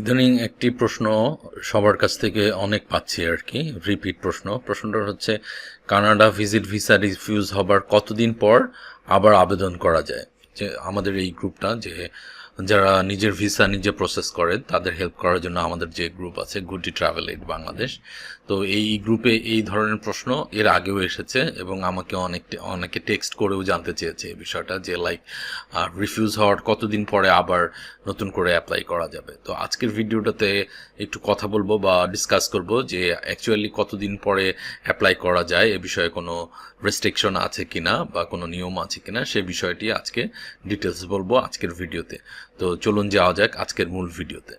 ইদানিং একটি প্রশ্ন সবার কাছ থেকে অনেক পাচ্ছি আর কি, রিপিট প্রশ্ন। প্রশ্নটা হচ্ছে, কানাডা ভিজিট ভিসা রিফিউজ হবার কতদিন পর আবার আবেদন করা যায়? যে আমাদের এই গ্রুপটা, যে যারা নিজের ভিসা নিজে প্রসেস করে, তাদের হেল্প করার জন্য আমাদের যে গ্রুপ আছে গুডি ট্রাভেল এইড বাংলাদেশ তো এই গ্রুপে এই ধরনের প্রশ্ন এর আগেও এসেছে এবং আমাকে অনেক অনেকে টেক্সট করেও জানতে চেয়েছে এই বিষয়টা যে লাইক রিফিউজ হওয়ার কতদিন পরে আবার নতুন করে অ্যাপ্লাই করা যাবে। তো আজকের ভিডিওটাতে একটু কথা বলব বা ডিসকাস করব যে অ্যাকচুয়ালি কতদিন পরে অ্যাপ্লাই করা যায়, এ বিষয়ে কোনো রেস্ট্রিকশন আছে কিনা বা কোনো নিয়ম আছে কিনা, সে বিষয়টি আজকে ডিটেলস বলব আজকের ভিডিওতে। তো চলুন যাওয়া যাক আজকের মূল ভিডিওতে।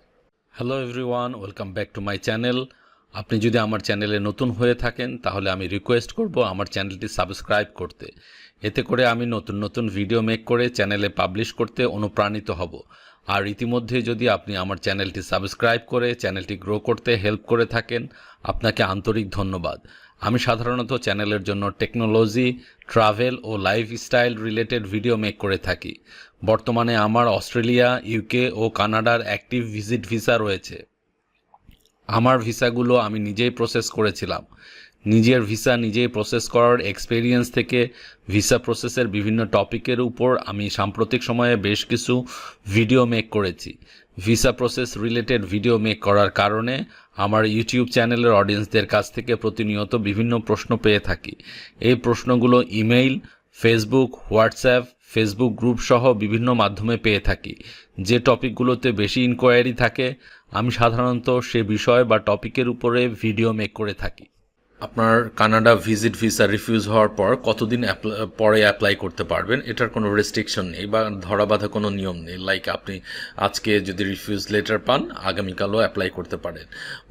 Hello everyone welcome back to my channel আপনি যদি আমার চ্যানেলে নতুন হয়ে থাকেন, তাহলে আমি রিকোয়েস্ট করব আমার চ্যানেলটি সাবস্ক্রাইব করতে। এতে করে আমি নতুন নতুন ভিডিও মেক করে চ্যানেলে পাবলিশ করতে অনুপ্রাণিত হব। আর ইতিমধ্যে যদি আপনি আমার চ্যানেলটি সাবস্ক্রাইব করে চ্যানেলটি গ্রো করতে হেল্প করে থাকেন, আপনাকে আন্তরিক ধন্যবাদ। আমি সাধারণত চ্যানেলের জন্য টেকনোলজি, ট্রাভেল ও লাইফস্টাইল রিলেটেড ভিডিও মেক করে থাকি। বর্তমানে আমার অস্ট্রেলিয়া, ইউকে ও কানাডার অ্যাক্টিভ ভিজিট ভিসা রয়েছে। আমার ভিসাগুলো আমি নিজেই প্রসেস করেছিলাম। নিজের ভিসা নিজেই প্রসেস করার এক্সপেরিয়েন্স থেকে ভিসা প্রসেসের বিভিন্ন টপিকের উপর আমি সাম্প্রতিক সময়ে বেশ কিছু ভিডিও মেক করেছি। Visa process related video make করার কারণে আমার ইউটিউব চ্যানেলের অডিয়েন্সদের কাছ থেকে প্রতিনিয়ত বিভিন্ন প্রশ্ন পেয়ে থাকি। এই প্রশ্নগুলো email, Facebook, WhatsApp, Facebook group সহ বিভিন্ন মাধ্যমে পেয়ে থাকি। যে টপিকগুলোতে বেশি ইনকোয়ারি থাকে, আমি সাধারণত সে বিষয় বা টপিকের উপরে ভিডিও মেক করে থাকি। আপনার কানাডা ভিজিট ভিসা রিফিউজ হওয়ার পর কতদিন পরে অ্যাপ্লাই করতে পারবেন, এটার কোনো রেস্ট্রিকশন নেই বা ধরা বাঁধা কোনো নিয়ম নেই। লাইক আপনি আজকে যদি রিফিউজ লেটার পান, আগামীকালও অ্যাপ্লাই করতে পারেন।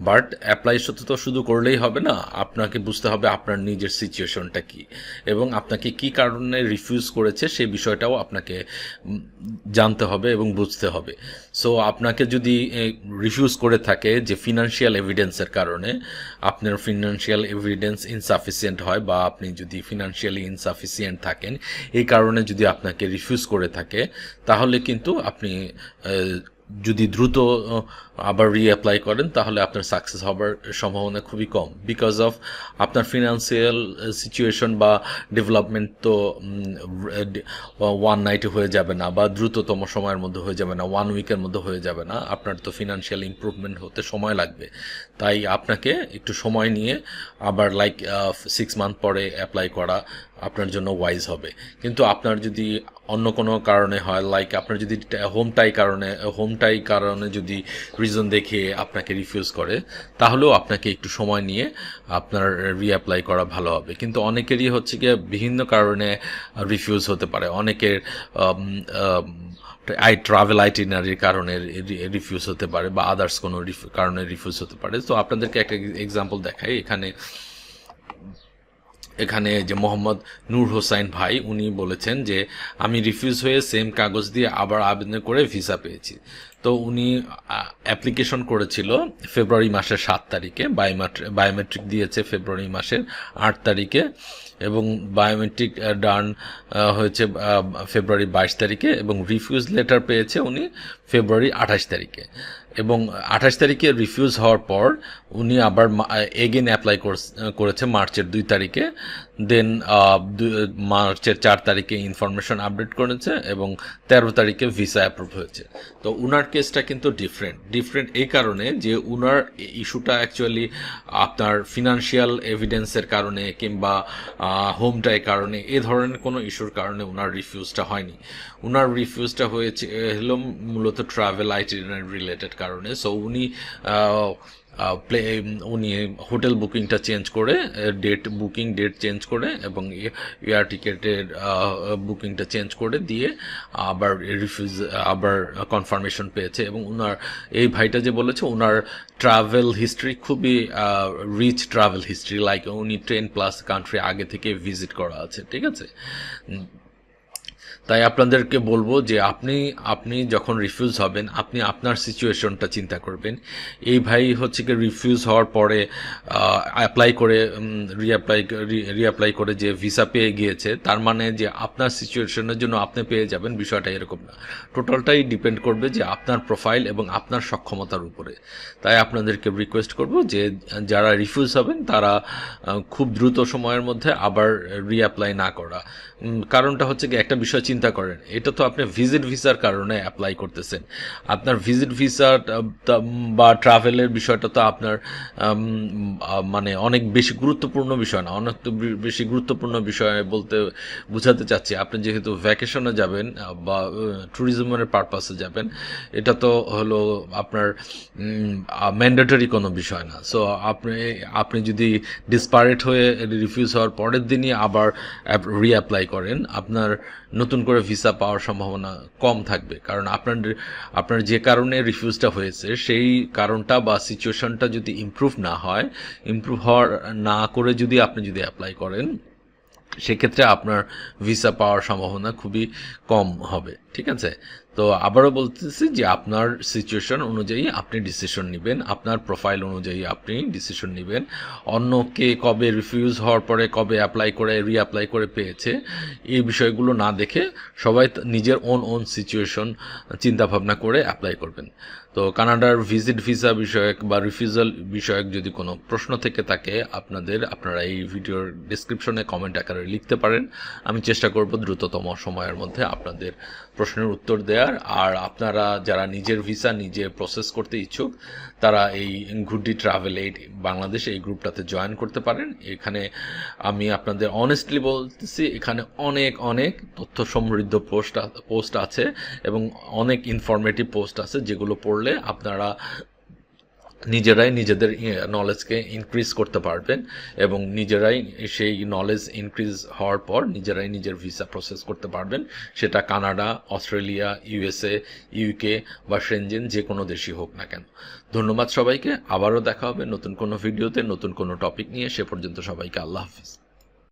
বাট অ্যাপ্লাই শুধু তো শুধু করলেই হবে না, আপনাকে বুঝতে হবে আপনার নিজের সিচুয়েশনটা কি। এবং আপনাকে কি কারণে রিফিউজ করেছে সেই বিষয়টাও আপনাকে জানতে হবে এবং বুঝতে হবে। সো আপনাকে যদি রিফিউজ করে থাকে যে ফিনান্সিয়াল এভিডেন্সের কারণে, আপনার ফিনান্সিয়াল এভিডেন্স ইনসাফিসিয়েন্ট হয় বা আপনি যদি ফিনান্সিয়ালি ইনসাফিসিয়েন্ট থাকেন, এই কারণে যদি আপনাকে রিফিউজ করে থাকে, তাহলে কিন্তু আপনি যদি দ্রুত আবার রিঅ্যাপ্লাই করেন, তাহলে আপনার সাকসেস হবার সম্ভাবনা খুবই কম। বিকজ অফ আপনার ফিনান্সিয়াল সিচুয়েশন বা ডেভেলপমেন্ট তো ওয়ান নাইটে হয়ে যাবে না, বা দ্রুততম সময়ের মধ্যে হয়ে যাবে না ওয়ান উইকের মধ্যে হয়ে যাবে না, আপনার তো ফিনান্সিয়াল ইম্প্রুভমেন্ট হতে সময় লাগবে। তাই আপনাকে একটু সময় নিয়ে আবার লাইক সিক্স মান্থ পরে অ্যাপ্লাই করা আপনার জন্য ওয়াইজ হবে। কিন্তু আপনার যদি অন্য কোনো কারণে হয় লাইক আপনার যদি হোমটাই কারণে হোমটাই কারণে যদি রিজন দেখে আপনাকে রিফিউজ করে, তাহলেও আপনাকে একটু সময় নিয়ে আপনার রিঅ্যাপ্লাই করা ভালো হবে। কিন্তু অনেকেরই হচ্ছে গিয়ে বিভিন্ন কারণে রিফিউজ হতে পারে। অনেকের আই ট্রাভেল আইটিনারির কারণে রিফিউজ হতে পারে বা আদার্স কোনো কারণে রিফিউজ হতে পারে। তো আপনাদেরকে একটা এক্সাম্পল দেখাই। এখানে এখানে যে মোহাম্মদ নূর হোসাইন ভাই, উনি বলেছেন যে, আমি রিফিউজ হয়ে সেম কাগজ দিয়ে আবার আবেদন করে ভিসা পেয়েছি। তো উনি অ্যাপ্লিকেশন করেছিল ফেব্রুয়ারি মাসের সাত তারিখে বায়োমেট্রিক বায়োমেট্রিক দিয়েছে ফেব্রুয়ারি মাসের আট তারিখে এবং বায়োমেট্রিক ডান হয়েছে ফেব্রুয়ারি বাইশ তারিখে এবং রিফিউজ লেটার পেয়েছে উনি ফেব্রুয়ারি আঠাশ তারিখে এবং আঠাশ তারিখে রিফিউজ হওয়ার পর উনি আবার এগেন অ্যাপ্লাই করেছে মার্চের দুই তারিখে দেন মার্চের চার তারিখে ইনফরমেশন আপডেট করেছে এবং তেরো তারিখে ভিসা অ্যাপ্রুভ হয়েছে। তো উনার কেসটা কিন্তু ডিফারেন্ট ডিফারেন্ট এই কারণে যে উনার ইস্যুটা অ্যাকচুয়ালি আপনার ফিনান্সিয়াল এভিডেন্সের কারণে কিংবা হোমটাই কারণে, এ ধরনের কোনো ইস্যুর কারণে উনার রিফিউজটা হয়নি। উনার রিফিউজটা হয়েছে হলো মূলত ট্রাভেল আইটি রিলেটেড কারণে। সো উনি প্লে উনি হোটেল বুকিংটা চেঞ্জ করে ডেট বুকিং ডেট চেঞ্জ করে এবং এয়ার টিকেটের বুকিংটা চেঞ্জ করে দিয়ে আবার রিফিউজ আবার কনফার্মেশন পেয়েছে এবং ওনার এই ভাইটা যে বলেছে ওনার ট্রাভেল হিস্ট্রি খুবই রিচ ট্রাভেল হিস্ট্রি লাইক উনি টেন প্লাস কান্ট্রি আগে থেকে ভিজিট করা আছে, ঠিক আছে? তাই আপনাদেরকে বলব যে আপনি আপনি যখন রিফিউজ হবেন, আপনি আপনার সিচুয়েশনটা চিন্তা করবেন। এই ভাই হচ্ছে কি রিফিউজ হওয়ার পরে অ্যাপ্লাই করে রিঅ্যাপ্লাই রিঅ্যাপ্লাই করে যে ভিসা পেয়ে গিয়েছে, তার মানে যে আপনার সিচুয়েশনের জন্য আপনি পেয়ে যাবেন, বিষয়টা এরকম না। টোটালটাই ডিপেন্ড করবে যে আপনার প্রোফাইল এবং আপনার সক্ষমতার উপরে। তাই আপনাদেরকে রিকোয়েস্ট করব যে যারা রিফিউজ হবেন, তারা খুব দ্রুত সময়ের মধ্যে আবার রিঅ্যাপ্লাই না করা। কারণটা হচ্ছে কি, একটা বিষয় চিন্তা করেন। এটা তো আপনি ভিজিট ভিসার কারণে অ্যাপ্লাই করতেছেন। আপনার ভিজিট ভিসা বা ট্রাভেলের বিষয়টা তো আপনার মানে অনেক বেশি গুরুত্বপূর্ণ বিষয় না। অনেক বেশি গুরুত্বপূর্ণ বিষয় বলতে বোঝাতে চাচ্ছি। আপনি যেহেতু ভ্যাকেশনে যাবেন, বা ট্যুরিজমের পারপাসে যাবেন, এটা তো হলো আপনার ম্যান্ডেটরি কোনো বিষয় না। সো আপনি আপনি যদি ডিসপারেট হয়ে রিফিউজ হওয়ার পরের দিনই আবার রিঅ্যাপ্লাই করেন, আপনার নতুন করে ভিসা পাওয়ার সম্ভাবনা কম থাকবে। কারণ আপনার আপনার যে কারণে রিফিউজটা হয়েছে, সেই কারণটা বা সিচুয়েশনটা যদি ইম্প্রুভ না হয় ইম্প্রুভ হওয়ার না করে যদি আপনি যদি অ্যাপ্লাই করেন, সেক্ষেত্রে আপনার ভিসা পাওয়ার সম্ভাবনা খুবই কম হবে। ঠিক আছে? তো আবারও বলতেছি যে আপনার সিচুয়েশন অনুযায়ী আপনি ডিসিশন নেবেন, আপনার প্রোফাইল অনুযায়ী আপনি ডিসিশন নেবেন। অন্য কে কবে রিফিউজ হওয়ার পরে কবে অ্যাপ্লাই করে রিঅ্যাপ্লাই করে পেয়েছে, এই বিষয়গুলো না দেখে সবাই নিজের ওন ওন সিচুয়েশন চিন্তাভাবনা করে অ্যাপ্লাই করবেন। তো কানাডার ভিজিট ভিসা বিষয়ক বা রিফিউজাল বিষয়ক যদি কোনো প্রশ্ন থেকে থাকে, আপনাদের, আপনারা এই ভিডিওর ডিসক্রিপশনে কমেন্ট আকারে লিখতে পারেন। আমি চেষ্টা করব দ্রুততম সময়ের মধ্যে আপনাদের প্রশ্নের উত্তর দেওয়ার আর আপনারা যারা নিজের ভিসা নিজে প্রসেস করতে ইচ্ছুক, তারা এই গুডি ট্রাভেল এইড বাংলাদেশ এই গ্রুপটাতে জয়েন করতে পারেন। এখানে আমি আপনাদের অনেস্টলি বলতেছি, এখানে অনেক অনেক তথ্য সমৃদ্ধ পোস্ট পোস্ট আছে এবং অনেক ইনফরমেটিভ পোস্ট আছে যেগুলো পড়লে আপনারা নিজেরাই নিজেদের নলেজকে ইনক্রিজ করতে পারবেন এবং নিজেরাই সেই নলেজ ইনক্রিজ হওয়ার পর নিজেরাই নিজের ভিসা প্রসেস করতে পারবেন। সেটা কানাডা, অস্ট্রেলিয়া ইউএসএ ইউকে বা সেনজেন যে কোনো দেশই হোক না কেন। ধন্যবাদ সবাইকে। আবারও দেখা হবে নতুন কোনো ভিডিওতে নতুন কোনো টপিক নিয়ে। সে পর্যন্ত সবাইকে আল্লাহ হাফিজ।